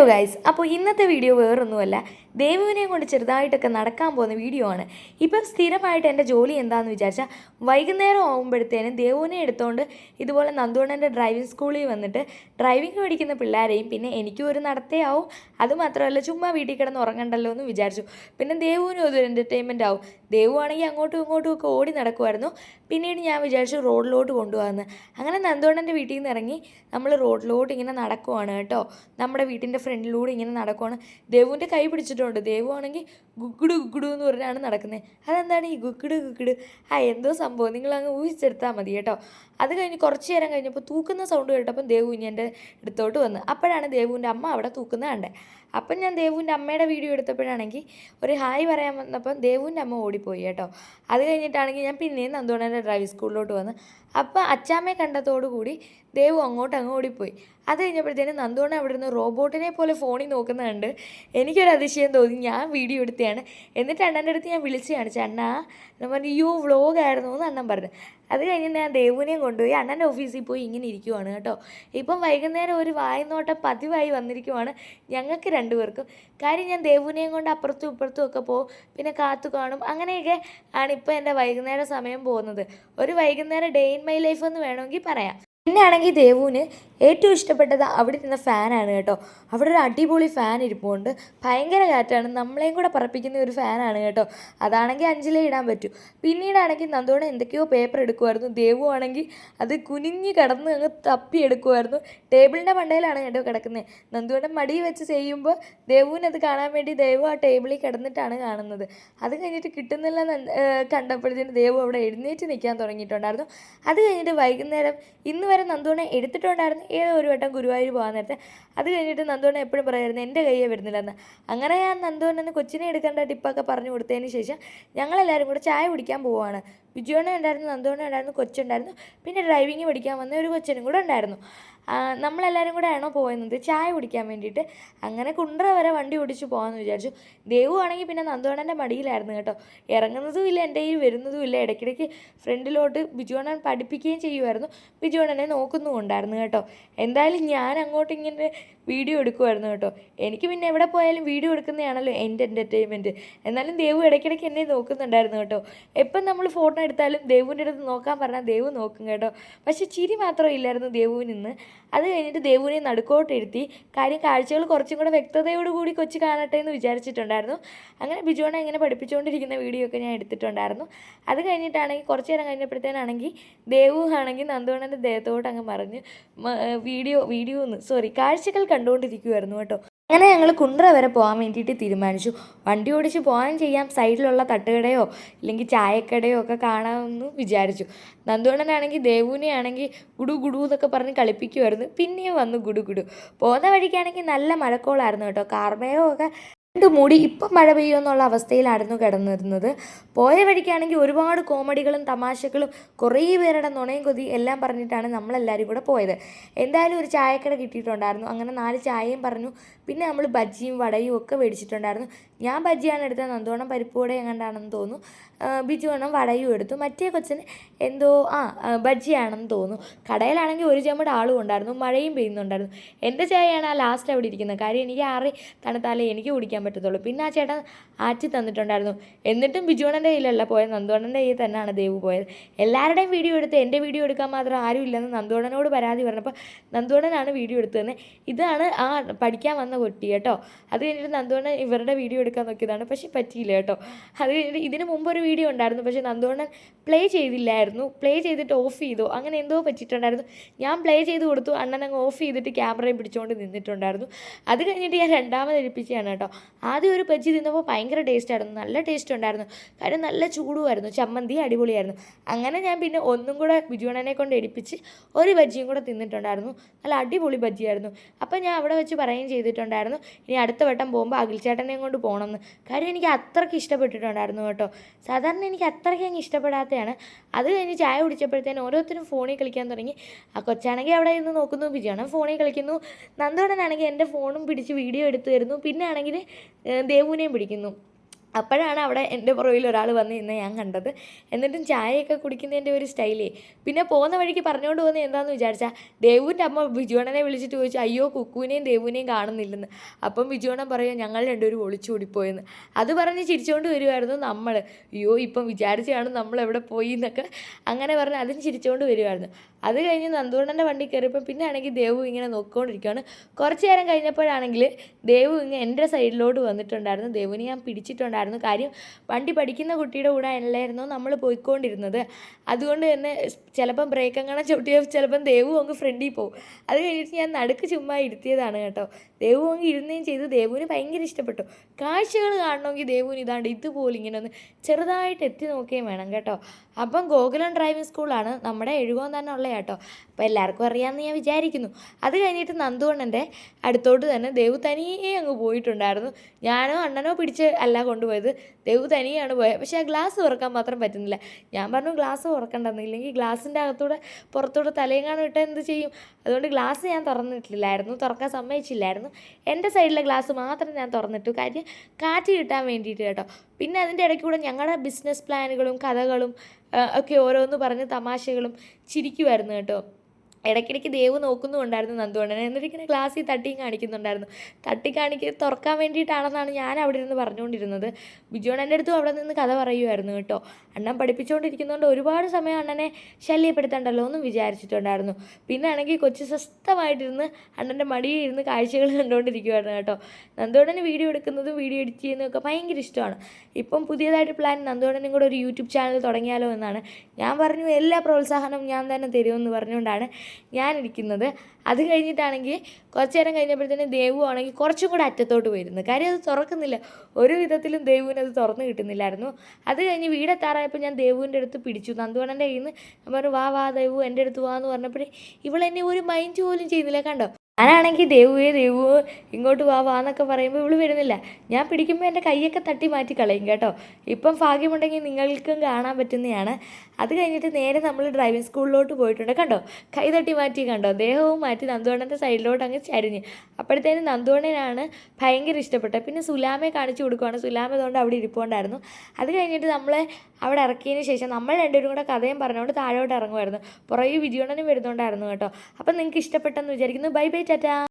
Hello guys അപ്പോൾ ഇന്നത്തെ video വേറൊന്നുമല്ല. ദേവുവിനെ കൊണ്ട് ചെറുതായിട്ടൊക്കെ നടക്കാൻ പോകുന്ന വീഡിയോ ആണ്. ഇപ്പം സ്ഥിരമായിട്ട് എന്റെ ജോലി എന്താണെന്ന് വിചാരിച്ചാൽ വൈകുന്നേരം ആകുമ്പോഴത്തേനും ദേവുവിനെ എടുത്തുകൊണ്ട് ഇതുപോലെ നന്ദുണ്ണന്റെ ഡ്രൈവിംഗ് സ്കൂളിൽ വന്നിട്ട് ഡ്രൈവിംഗ് പഠിക്കുന്ന പിള്ളേരെയും പിന്നെ എനിക്കും ഒരു നടത്തേ ആവും. അതുമാത്രമല്ല ചുമ്മാ വീട്ടിൽ കിടന്ന് ഉറങ്ങണ്ടല്ലോ എന്ന് വിചാരിച്ചു. പിന്നെ ദേവുവിനും ഒരു എന്റർടൈൻമെന്റ് ആവും. ദേവു ആണെങ്കിൽ അങ്ങോട്ടും ഇങ്ങോട്ടും ഒക്കെ ഓടി നടക്കുമായിരുന്നു പിന്നീട് ഞാൻ വിചാരിച്ചു റോഡിലോട്ട് കൊണ്ടുപോകാമെന്ന്. അങ്ങനെ നന്ദോണന്റെ വീട്ടിൽ നിന്ന് ഇറങ്ങി നമ്മൾ റോഡിലോട്ട് ഇങ്ങനെ നടക്കുവാണ് കേട്ടോ. നമ്മുടെ വീട്ടിന്റെ ഫ്രണ്ടിലൂടെ ഇങ്ങനെ നടക്കുവാണ്. ദേവുവിന്റെ കൈ പിടിച്ചിട്ടുണ്ട്. ദേവു ആണെങ്കിൽ ഗുഗുഡു ഗുഗുഡു എന്ന് പറഞ്ഞാണ് നടക്കുന്നത് അതെന്താണ് ഈ ഗുഗുഡു ഗുഗുഡു ആ എന്തോ സംഭവം. നിങ്ങൾ അങ്ങ് ഊഹിച്ചെടുത്താൽ മതി കേട്ടോ. അത് കഴിഞ്ഞ് കുറച്ച് നേരം കഴിഞ്ഞപ്പോൾ തൂക്കുന്ന സൗണ്ട് കേട്ടപ്പം ദേവു ഇനി എന്റെ അടുത്തോട്ട് വന്ന്. അപ്പോഴാണ് ദേവുവിന്റെ അമ്മ അവിടെ തൂക്കുന്നത് കണ്ടേ. അപ്പം ഞാൻ ദേവുവിന്റെ അമ്മയുടെ വീഡിയോ എടുത്തപ്പോഴാണെങ്കിൽ ഒരു ഹായ് പറയാൻ വന്നപ്പം ദേവുവിന്റെ അമ്മ ഓടിപ്പോയി കേട്ടോ. അത് കഴിഞ്ഞിട്ടാണെങ്കിൽ ഞാൻ പിന്നെയും നന്ദോണന്റെ ഡ്രൈവിംഗ് സ്കൂളിലോട്ട് വന്ന് അപ്പം അച്ചാമ്മയെ കണ്ടതോടുകൂടി ദേവു അങ്ങോട്ട് അങ്ങ് ഓടിപ്പോയി. അത് കഴിഞ്ഞപ്പോഴത്തേനും നന്ദോണ അവിടെ നിന്ന് റോബോട്ടിനെ പോലെ ഫോണിൽ നോക്കുന്നത് കണ്ട് എനിക്കൊരു അതിശയം തോന്നി. ഞാൻ വീഡിയോ എടുത്തതാണ്. എന്നിട്ട് അണ്ണന്റെ അടുത്ത് ഞാൻ വിളിച്ചു കാണിച്ചു. അണ്ണാ എന്ന് പറഞ്ഞു യു വ്ളോഗായിരുന്നു എന്ന് അണ്ണൻ പറഞ്ഞു. അത് കഴിഞ്ഞ് ഞാൻ ദേവുവിനെയും കൊണ്ടുപോയി അണ്ണന്റെ ഓഫീസിൽ പോയി ഇങ്ങനെ ഇരിക്കുവാണ് കേട്ടോ. ഇപ്പം വൈകുന്നേരം ഒരു വായ്നോട്ടം പതിവായി വന്നിരിക്കുവാണ് ഞങ്ങൾക്ക് രണ്ടുപേർക്കും. കാര്യം ഞാൻ ദേവുവിനെയും കൊണ്ട് അപ്പുറത്തും ഇപ്പുറത്തും ഒക്കെ പോകും പിന്നെ കാത്തു കാണും അങ്ങനെയൊക്കെ ആണ് ഇപ്പോൾ എന്റെ വൈകുന്നേര സമയം പോകുന്നത്. ഒരു വൈകുന്നേരം ഡേ ഇൻ മൈ ലൈഫ് എന്ന് വേണമെങ്കിൽ പറയാം. പിന്നെ ആണെങ്കിൽ ദേവുവിന് ഏറ്റവും ഇഷ്ടപ്പെട്ടത് അവിടെ ഇരുന്ന ഫാനാണ് കേട്ടോ. അവിടെ ഒരു അടിപൊളി ഫാൻ ഇരിപ്പുണ്ട്. ഭയങ്കര കാറ്റാണ്. നമ്മളെയും കൂടെ പറപ്പിക്കുന്ന ഒരു ഫാനാണ് കേട്ടോ. അതാണെങ്കിൽ അഞ്ചിലേ ഇടാൻ പറ്റൂ. പിന്നീടാണെങ്കിൽ നന്ദോണ എന്തൊക്കെയോ പേപ്പർ എടുക്കുമായിരുന്നു ദേവു ആണെങ്കിൽ അത് കുനിഞ്ഞ് കിടന്ന് അങ്ങ് തപ്പി എടുക്കുമായിരുന്നു ടേബിളിന്റെ മണ്ടയിലാണ് കേട്ടോ കിടക്കുന്നത്. നന്ദുവിന്റെ മടി വെച്ച് ചെയ്യുമ്പോൾ ദേവുവിന് അത് കാണാൻ വേണ്ടി ദേവു ആ ടേബിളിൽ കിടന്നിട്ടാണ് കാണുന്നത്. അത് കഴിഞ്ഞിട്ട് കിട്ടുന്നില്ല കണ്ടപ്പോഴത്തേന് ദേവു അവിടെ എഴുന്നേറ്റ് നിൽക്കാൻ തുടങ്ങിയിട്ടുണ്ടായിരുന്നു. അത് കഴിഞ്ഞിട്ട് വൈകുന്നേരം ഇന്ന് വരെ നന്ദുവിനെ എടുത്തിട്ടുണ്ടായിരുന്നു. ഏതോ ഒരു വട്ടം ഗുരുവായൂർ പോകാൻ നേരത്തെ. അത് കഴിഞ്ഞിട്ട് നന്ദുവിനെ എപ്പോഴും പറയായിരുന്നു എന്റെ കയ്യേ വരുന്നില്ലെന്ന്. അങ്ങനെ ഞാൻ നന്ദുവിനെ കൊച്ചിനെ എടുക്കേണ്ട ടിപ്പൊക്കെ പറഞ്ഞു കൊടുത്തതിന് ശേഷം ഞങ്ങളെല്ലാവരും കൂടെ ചായ കുടിക്കാൻ പോവുകയാണ്. ബിജുവണ്ണ ഉണ്ടായിരുന്നു നന്ദുവണ്ണ ഉണ്ടായിരുന്നു കൊച്ചുണ്ടായിരുന്നു. പിന്നെ ഡ്രൈവിംഗ് പഠിക്കാൻ വന്ന ഒരു കൊച്ചനും കൂടെ ഉണ്ടായിരുന്നു. നമ്മളെല്ലാവരും കൂടെ ആണോ പോയിരുന്നത്? ചായ കുടിക്കാൻ വേണ്ടിയിട്ട്. അങ്ങനെ കുണ്ടറ വരെ വണ്ടി ഓടിച്ച് പോകാമെന്ന് വിചാരിച്ചു. ദേവു ആണെങ്കിൽ പിന്നെ നന്ദുവണ്ണന്റെ മടിയിലായിരുന്നു കേട്ടോ. ഇറങ്ങുന്നതും ഇല്ല എന്റെ കയ്യിൽ വരുന്നതും ഇല്ല. ഇടയ്ക്കിടയ്ക്ക് ഫ്രണ്ടിലോട്ട് ബിജുവണ്ണൻ പഠിപ്പിക്കുകയും ചെയ്യുമായിരുന്നു. ബിജുവണ്ണനെ നോക്കുന്നുമുണ്ടായിരുന്നു കേട്ടോ. എന്തായാലും ഞാൻ അങ്ങോട്ട് ഇങ്ങനെ വീഡിയോ എടുക്കുമായിരുന്നു കേട്ടോ. എനിക്ക് പിന്നെ എവിടെ പോയാലും വീഡിയോ എടുക്കുന്നതാണല്ലോ എന്റെ എന്റർടൈൻമെന്റ് എന്നാലും ദേവു ഇടയ്ക്കിടയ്ക്ക് എന്നെ നോക്കുന്നുണ്ടായിരുന്നു കേട്ടോ. എപ്പം നമ്മൾ ഫോട്ടോ എടുത്താലും ദേവുവിന്റെ അടുത്ത് നോക്കാൻ പറഞ്ഞാൽ ദേവു നോക്കും കേട്ടോ. പക്ഷേ ചിരി മാത്രം ഇല്ലായിരുന്നു ദേവുവിന് ഇന്ന് അത് കഴിഞ്ഞിട്ട് ദേവുവിനെ നടുക്കോട്ട് ഇരുത്തി കാര്യം കാഴ്ചകൾ കുറച്ചും കൂടെ വ്യക്തതയോടുകൂടി കൊച്ചു കാണട്ടെ എന്ന് വിചാരിച്ചിട്ടുണ്ടായിരുന്നു. അങ്ങനെ ബിജുവിനെ ഇങ്ങനെ പഠിപ്പിച്ചുകൊണ്ടിരിക്കുന്ന വീഡിയോ ഒക്കെ ഞാൻ എടുത്തിട്ടുണ്ടായിരുന്നു. അത് കഴിഞ്ഞിട്ടാണെങ്കിൽ കുറച്ച് നേരം കഴിഞ്ഞപ്പോഴത്തേനാണെങ്കിൽ ദേവു ആണെങ്കിൽ നന്ദുവണ്ണന്റെ ദേഹത്തോട്ട് അങ്ങ് മറിഞ്ഞ് വീഡിയോ വീഡിയോ എന്ന് സോറി കാഴ്ചകൾ കണ്ടുകൊണ്ടിരിക്കുമായിരുന്നു കേട്ടോ. അങ്ങനെ ഞങ്ങൾ കുണ്ട്ര വരെ പോകാൻ വേണ്ടിയിട്ട് തീരുമാനിച്ചു. വണ്ടി ഓടിച്ച് പോകാൻ ചെയ്യാം. സൈഡിലുള്ള തട്ടുകടയോ ഇല്ലെങ്കിൽ ചായക്കടയോ ഒക്കെ കാണാമെന്ന് വിചാരിച്ചു. നന്ദുവണ്ണനാണെങ്കിൽ ദേവുവിനെ ആണെങ്കിൽ ഗുഡു ഗുഡു എന്നൊക്കെ പറഞ്ഞ് കളിപ്പിക്കുമായിരുന്നു പിന്നെയും വന്നു ഗുഡു ഗുഡു പോകുന്ന വഴിക്കാണെങ്കിൽ നല്ല മഴക്കോളായിരുന്നു കേട്ടോ. കാർമേഘമൊക്കെ രണ്ട് മൂടി ഇപ്പം മഴ പെയ്യുമെന്നുള്ള അവസ്ഥയിലായിരുന്നു കിടന്നിരുന്നത്. പോയ വഴിക്കാണെങ്കിൽ ഒരുപാട് കോമഡികളും തമാശകളും കുറേ പേരുടെ നുണയും കൊതി എല്ലാം പറഞ്ഞിട്ടാണ് നമ്മളെല്ലാവരും കൂടെ പോയത്. എന്തായാലും ഒരു ചായക്കട കിട്ടിയിട്ടുണ്ടായിരുന്നു. അങ്ങനെ നാല് ചായയും പറഞ്ഞു. പിന്നെ നമ്മൾ ബജ്ജിയും വടയും ഒക്കെ മേടിച്ചിട്ടുണ്ടായിരുന്നു. ഞാൻ ബജ്ജിയാണ് എടുത്തത്. നന്ദോണം പരിപ്പ് വട എങ്ങാണ്ടാണെന്ന് തോന്നുന്നു. ബിജു വേണം വടയും എടുത്തു. മറ്റേ കൊച്ചിന് എന്തോ ആ ബജ്ജിയാണെന്ന് തോന്നുന്നു. കടയിലാണെങ്കിൽ ഒരു ചമ്മട് ആളും ഉണ്ടായിരുന്നു. മഴയും പെയ്യുന്നുണ്ടായിരുന്നു. എന്റെ ചായയാണ് ആ ലാസ്റ്റ് അവിടെ ഇരിക്കുന്നത്. കാര്യം എനിക്ക് ആറി തണുത്താലേ എനിക്ക് കുടിക്കാൻ പറ്റത്തുള്ളൂ. പിന്നെ ആ ചേട്ടൻ ആറ്റി തന്നിട്ടുണ്ടായിരുന്നു. എന്നിട്ടും ബിജുവണ്ണന്റെ കയ്യിലല്ല പോയത്. നന്ദുവണ്ണന്റെ കയ്യിൽ തന്നെയാണ് ദേവു പോയത്. എല്ലാവരുടെയും വീഡിയോ എടുത്ത് എന്റെ വീഡിയോ എടുക്കാൻ മാത്രം ആരും ഇല്ലെന്ന് നന്ദുവണ്ണനോട് പരാതി പറഞ്ഞപ്പോൾ നന്ദുവണ്ണനാണ് വീഡിയോ എടുത്തതെന്ന്. ഇതാണ് ആ പഠിക്കാൻ വന്ന കുട്ടി കേട്ടോ. അത് കഴിഞ്ഞിട്ട് നന്ദുവണ്ണൻ ഇവരുടെ വീഡിയോ എടുക്കാൻ നോക്കിയതാണ്. പക്ഷേ പറ്റിയില്ല കേട്ടോ. അത് കഴിഞ്ഞിട്ട് ഇതിന് മുമ്പ് ഒരു വീഡിയോ ഉണ്ടായിരുന്നു. പക്ഷേ നന്ദുവണ്ണൻ പ്ലേ ചെയ്തില്ലായിരുന്നു. പ്ലേ ചെയ്തിട്ട് ഓഫ് ചെയ്തു. അങ്ങനെ എന്തോ പറ്റിയിട്ടുണ്ടായിരുന്നു. ഞാൻ പ്ലേ ചെയ്ത് കൊടുത്തു. അണ്ണൻ അങ്ങ് ഓഫ് ചെയ്തിട്ട് ക്യാമറയും പിടിച്ചുകൊണ്ട് നിന്നിട്ടുണ്ടായിരുന്നു. അത് കഴിഞ്ഞിട്ട് ഞാൻ രണ്ടാമത് എടുപ്പിച്ചതാണ് കേട്ടോ. ആദ്യം ഒരു ബജ്ജി തിന്നപ്പോൾ ഭയങ്കര ടേസ്റ്റ് ആയിരുന്നു. നല്ല ടേസ്റ്റ് ഉണ്ടായിരുന്നു. കാര്യം നല്ല ചൂടുമായിരുന്നു. ചമ്മന്തി അടിപൊളിയായിരുന്നു. അങ്ങനെ ഞാൻ പിന്നെ ഒന്നും കൂടെ ബിജുവണ്ണനെ കൊണ്ട് എടുപ്പിച്ച് ഒരു ബജ്ജിയും കൂടെ തിന്നിട്ടുണ്ടായിരുന്നു. നല്ല അടിപൊളി ബജ്ജിയായിരുന്നു. അപ്പം ഞാൻ അവിടെ വെച്ച് പറയുകയും ചെയ്തിട്ടുണ്ടായിരുന്നു ഇനി അടുത്ത വട്ടം പോകുമ്പോൾ അഖിൽച്ചേട്ടനെയും കൊണ്ട് പോകണമെന്ന് കാര്യം എനിക്ക് അത്രയ്ക്ക് ഇഷ്ടപ്പെട്ടിട്ടുണ്ടായിരുന്നു കേട്ടോ. സാധാരണ എനിക്ക് അത്രയ്ക്ക് അങ്ങ് ഇഷ്ടപ്പെടാത്തതാണ് അത് കഴിഞ്ഞ് ചായ കുടിച്ചപ്പോഴത്തേനും ഓരോരുത്തരും ഫോണിൽ കളിക്കാൻ തുടങ്ങി. ആ കൊച്ചാണെങ്കിൽ അവിടെ ഇരുന്ന് നോക്കുന്നു. ബിജുവാണ് ഫോണിൽ കളിക്കുന്നു. നന്ദോടനാണെങ്കിൽ എന്റെ ഫോണും പിടിച്ച് വീഡിയോ എടുത്തു തരുന്നു. പിന്നെ ആണെങ്കിൽ ദേവുവിനെയും പിടിക്കുന്നു. അപ്പോഴാണ് അവിടെ എന്റെ പുറകിൽ ഒരാൾ വന്ന് ഇന്ന് ഞാൻ കണ്ടത്. എന്നിട്ടും ചായയൊക്കെ കുടിക്കുന്നതിന്റെ ഒരു സ്റ്റൈലേ. പിന്നെ പോകുന്ന വഴിക്ക് പറഞ്ഞുകൊണ്ട് പോകുന്നത് എന്താണെന്ന് വിചാരിച്ചാൽ ദേവുവിന്റെ അമ്മ ബിജുവണ്ണനെ വിളിച്ചിട്ട് ചോദിച്ചു അയ്യോ കുക്കുവിനെയും ദേവുവിനെയും കാണുന്നില്ലെന്ന്. അപ്പം ബിജുവണ്ണൻ പറയും ഞങ്ങൾ രണ്ടുപേരും ഒളിച്ചോടിപ്പോയെന്ന് അത് പറഞ്ഞ് ചിരിച്ചുകൊണ്ട് വരുമായിരുന്നു നമ്മൾ അയ്യോ ഇപ്പം വിചാരിച്ചാണ് നമ്മൾ എവിടെ പോയി എന്നൊക്കെ അങ്ങനെ പറഞ്ഞ് അതും ചിരിച്ചുകൊണ്ട് വരുമായിരുന്നു അത് കഴിഞ്ഞ് നന്ദുവണ്ണന്റെ വണ്ടി കയറിയപ്പോൾ പിന്നെ ആണെങ്കിൽ ദേവു ഇങ്ങനെ നോക്കിക്കൊണ്ടിരിക്കുകയാണ് കുറച്ച് നേരം കഴിഞ്ഞപ്പോഴാണെങ്കിൽ ദേവു ഇങ്ങനെ എന്റെ സൈഡിലോട്ട് വന്നിട്ടുണ്ടായിരുന്നു. ദേവുവിനെ ഞാൻ പിടിച്ചിട്ടുണ്ടായിരുന്നു. കാര്യം വണ്ടി പഠിക്കുന്ന കുട്ടിയുടെ കൂടെ അല്ലായിരുന്നു നമ്മൾ പോയിക്കൊണ്ടിരുന്നത്. അതുകൊണ്ട് തന്നെ ചിലപ്പം ബ്രേക്ക് അങ്ങനെ ചവിട്ടിയാൽ ചിലപ്പം ദേവു അങ്ങ് ഫ്രണ്ടിൽ പോകും. അത് കഴിഞ്ഞിട്ട് ഞാൻ നടുക്ക് ചുമ്മാ ഇരുത്തിയതാണ് കേട്ടോ. ദേവു അങ്ങ് ഇരുന്നേം ചെയ്ത് ദേവുവിന് ഭയങ്കര ഇഷ്ടപ്പെട്ടു. കാഴ്ചകൾ കാണണമെങ്കിൽ ദേവുവിന് ഇതാണ്ട് ഇതുപോലെ ഇങ്ങനെ ഒന്ന് ചെറുതായിട്ട് എത്തി നോക്കുകയും വേണം കേട്ടോ. അപ്പം ഗോകുലം ഡ്രൈവിംഗ് സ്കൂളാണ് നമ്മുടെ എഴുകോൻ തന്നെ ഉള്ള കേട്ടോ. അപ്പോൾ എല്ലാവർക്കും അറിയാമെന്ന് ഞാൻ വിചാരിക്കുന്നു. അത് കഴിഞ്ഞിട്ട് നന്ദുവണ്ണന്റെ അടുത്തോട്ട് തന്നെ ദേവു തനിയെ അങ്ങ് പോയിട്ടുണ്ടായിരുന്നു. ഞാനോ അണ്ണനോ പിടിച്ച് അല്ല കൊണ്ടുപോയത്. ദേവു തനിയാണ് പോയത് പക്ഷേ ആ ഗ്ലാസ് തുറക്കാൻ മാത്രം പറ്റുന്നില്ല. ഞാൻ പറഞ്ഞു ഗ്ലാസ് തുറക്കണ്ടെന്ന്. ഇല്ലെങ്കിൽ ഗ്ലാസിന്റെ അകത്തൂടെ പുറത്തൂടെ തലയും കാണും ഇട്ടാൽ എന്ത് ചെയ്യും? അതുകൊണ്ട് ഗ്ലാസ് ഞാൻ തുറന്നിട്ടില്ലായിരുന്നു. തുറക്കാൻ സമ്മതിച്ചില്ലായിരുന്നു. എന്റെ സൈഡിലെ ഗ്ലാസ് മാത്രം ഞാൻ തുറന്നിട്ടു. കാര്യം കാറ്റ് കിട്ടാൻ വേണ്ടിയിട്ട് കേട്ടോ. പിന്നെ അതിന്റെ ഇടയ്ക്ക് കൂടെ ഞങ്ങളുടെ ബിസിനസ് പ്ലാനുകളും കഥകളും ഒക്കെ ഓരോന്ന് പറഞ്ഞ് തമാശകളും ചിരിക്കുമായിരുന്നു കേട്ടോ. ഇടയ്ക്കിടയ്ക്ക് ദേവ് നോക്കുന്നുണ്ടായിരുന്നു നന്ദുകൊണ്ടനെ എന്നിട്ട് ഇങ്ങനെ ഗ്ലാസ്സിൽ തട്ടിയും കാണിക്കുന്നുണ്ടായിരുന്നു. തട്ടി കാണിക്ക തുറക്കാൻ വേണ്ടിയിട്ടാണെന്നാണ് ഞാൻ അവിടെ ഇരുന്ന് പറഞ്ഞുകൊണ്ടിരുന്നത്. ബിജുവണ്ണന്റെ അടുത്തും അവിടെ നിന്ന് കഥ പറയുമായിരുന്നു കേട്ടോ. അണ്ണൻ പഠിപ്പിച്ചുകൊണ്ടിരിക്കുന്നതുകൊണ്ട് ഒരുപാട് സമയം അണ്ണനെ ശല്യപ്പെടുത്തണ്ടല്ലോ എന്നും വിചാരിച്ചിട്ടുണ്ടായിരുന്നു. പിന്നെ ആണെങ്കിൽ കൊച്ചു സ്വസ്ഥമായിട്ടിരുന്ന് അണ്ണന്റെ മടിയിൽ ഇരുന്ന് കാഴ്ചകൾ കണ്ടുകൊണ്ടിരിക്കുമായിരുന്നു കേട്ടോ. നന്ദുവണ്ണന് വീഡിയോ എടുക്കുന്നതും വീഡിയോ എഡിറ്റ് ചെയ്യുന്നതും ഒക്കെ ഭയങ്കര ഇഷ്ടമാണ്. ഇപ്പം പുതിയതായിട്ട് പ്ലാൻ നന്ദുവണ്ണനും കൂടെ ഒരു യൂട്യൂബ് ചാനൽ തുടങ്ങിയാലോ എന്നാണ്. ഞാൻ പറഞ്ഞു എല്ലാ പ്രോത്സാഹനവും ഞാൻ തന്നെ തരുമെന്ന് പറഞ്ഞുകൊണ്ടാണ് ഞാൻ ഇരിക്കുന്നത് അത് കഴിഞ്ഞിട്ടാണെങ്കിൽ കുറച്ച് നേരം കഴിഞ്ഞപ്പോഴത്തേനും ദേവു ആണെങ്കിൽ കുറച്ചും കൂടെ അറ്റത്തോട്ട് പോയിരുന്നു. കാര്യം അത് തുറക്കുന്നില്ല. ഒരു വിധത്തിലും ദേവുവിന് അത് തുറന്നു കിട്ടുന്നില്ലായിരുന്നു. അത് കഴിഞ്ഞ് വീടെത്താറായപ്പോൾ ഞാൻ ദേവുവിന്റെ അടുത്ത് പിടിച്ചു. നന്ദുവണ്ണന്റെ കയ്യിൽ നിന്ന് പറഞ്ഞു വാ വാ ദേവു എന്റെ അടുത്ത് വാ എന്ന് പറഞ്ഞപ്പോഴേ ഇവളെന്നെ ഒരു മൈൻഡ് പോലും ചെയ്യുന്നില്ല. കണ്ടോ? ഞാനാണെങ്കിൽ ദേവുവേ ദേവു ഇങ്ങോട്ട് വാ വാ എന്നൊക്കെ പറയുമ്പോൾ ഇവൾ വരുന്നില്ല. ഞാൻ പിടിക്കുമ്പോൾ എന്റെ കൈയൊക്കെ തട്ടി മാറ്റി കളയും കേട്ടോ. ഇപ്പം ഭാഗ്യമുണ്ടെങ്കിൽ നിങ്ങൾക്കും കാണാൻ പറ്റുന്നതാണ്. അത് കഴിഞ്ഞിട്ട് നേരെ നമ്മൾ ഡ്രൈവിംഗ് സ്കൂളിലോട്ട് പോയിട്ടുണ്ട് കണ്ടോ? കൈ തട്ടി മാറ്റി കണ്ടോ? ദേഹവും മാറ്റി നന്ദുവണ്ണന്റെ സൈഡിലോട്ട് അങ്ങ് ചരിഞ്ഞ്. അപ്പോഴത്തേനും നന്ദുവണ്ണനാണ് ഭയങ്കര ഇഷ്ടപ്പെട്ടത്. പിന്നെ സുലാമെ കാണിച്ചു കൊടുക്കുവാണ്. സുലാമ അതുകൊണ്ട് അവിടെ ഇരിപ്പുണ്ടായിരുന്നു. അത് കഴിഞ്ഞിട്ട് നമ്മളെ അവിടെ ഇറക്കിയതിന് ശേഷം നമ്മൾ രണ്ടുപേരും കൂടെ കഥയും പറഞ്ഞുകൊണ്ട് താഴോട്ട് ഇറങ്ങുമായിരുന്നു. പുറകെ വിജയണ്ണനും വരുന്നുണ്ടായിരുന്നു കേട്ടോ. അപ്പം നിങ്ങൾക്ക് ഇഷ്ടപ്പെട്ടെന്ന് വിചാരിക്കുന്നു. Bye bye Tata